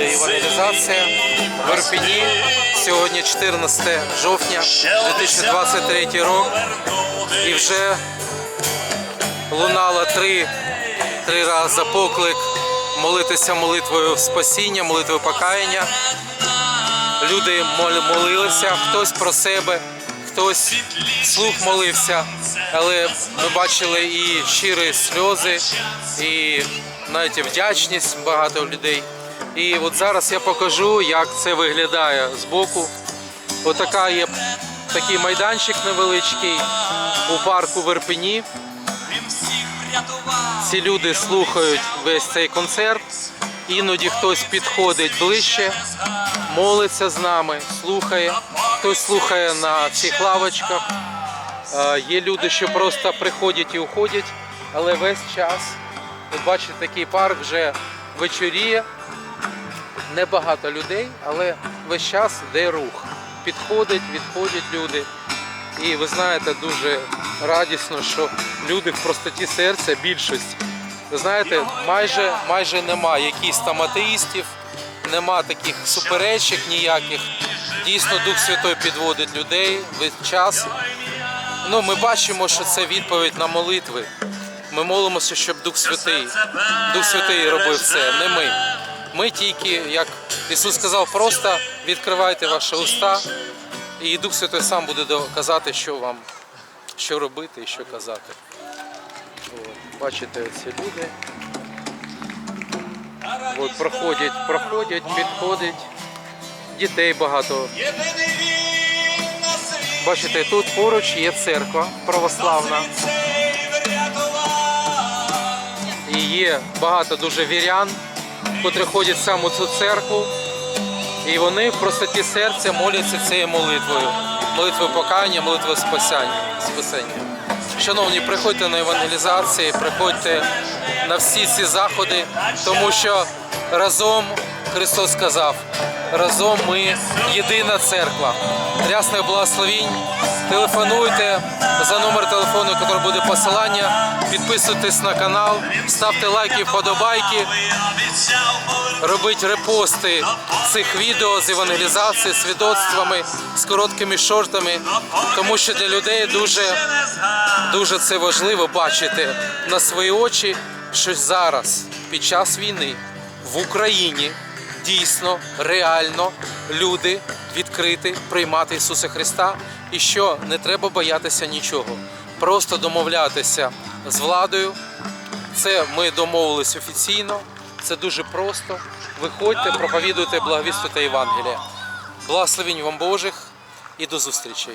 евангелізація в Ірпені. Сьогодні 14 жовтня 2023 рік. І вже лунало три, три рази поклик молитися молитвою спасіння, молитвою покаяння. Люди мол- молилися, хтось про себе, хтось вслух молився, але ми бачили і щирі сльози, і навіть вдячність багато людей. І от зараз я покажу, як це виглядає збоку. Отака є такий майданчик невеличкий у парку в Ірпені. Ці люди слухають весь цей концерт. Іноді хтось підходить ближче, молиться з нами, слухає. Хтось слухає на цих лавочках. Е, Є люди, що просто приходять і уходять, але весь час, ви бачите, такий парк вже вечоріє. Небагато людей, але весь час йде рух. Підходять, відходять люди. І ви знаєте, дуже радісно, що люди в простоті серця більшість. Ви знаєте, майже, майже нема якихось там атеїстів, нема таких суперечок ніяких. Дійсно, Дух Святой підводить людей весь час. Ну, ми бачимо, що це відповідь на молитви. Ми молимося, щоб Дух Святий, Дух Святий робив це, не ми. Ми тільки, як Ісус сказав, просто відкривайте ваші уста, і Дух Святой сам буде казати, що вам, що робити і що казати. От, бачите, ці люди. От, проходять, проходять, підходять. Дітей багато. Бачите, тут поруч є церква православна. І є багато дуже вірян, котрі ходять саме у цю церкву. І вони в простоті серця моляться цією молитвою. Молитвою покаяння, молитвою спасення. Шановні, приходьте на евангелізації, приходьте на всі ці заходи, тому що разом Христос сказав, разом ми єдина церква. Рясних благословінь. Телефонуйте за номер телефону, який буде посилання. Підписуйтесь на канал, ставте лайки, вподобайки. Робіть репости цих відео з евангелізації, свідоцтвами, з короткими шортами, тому що для людей дуже, дуже це важливо бачити на свої очі, що зараз, під час війни, в Україні дійсно, реально люди відкриті приймати Ісуса Христа, і що не треба боятися нічого, просто домовлятися з владою. Це ми домовились офіційно. Це дуже просто. Виходьте, проповідуйте, благовістуйте Євангелія. Благословінь вам Божих і до зустрічей.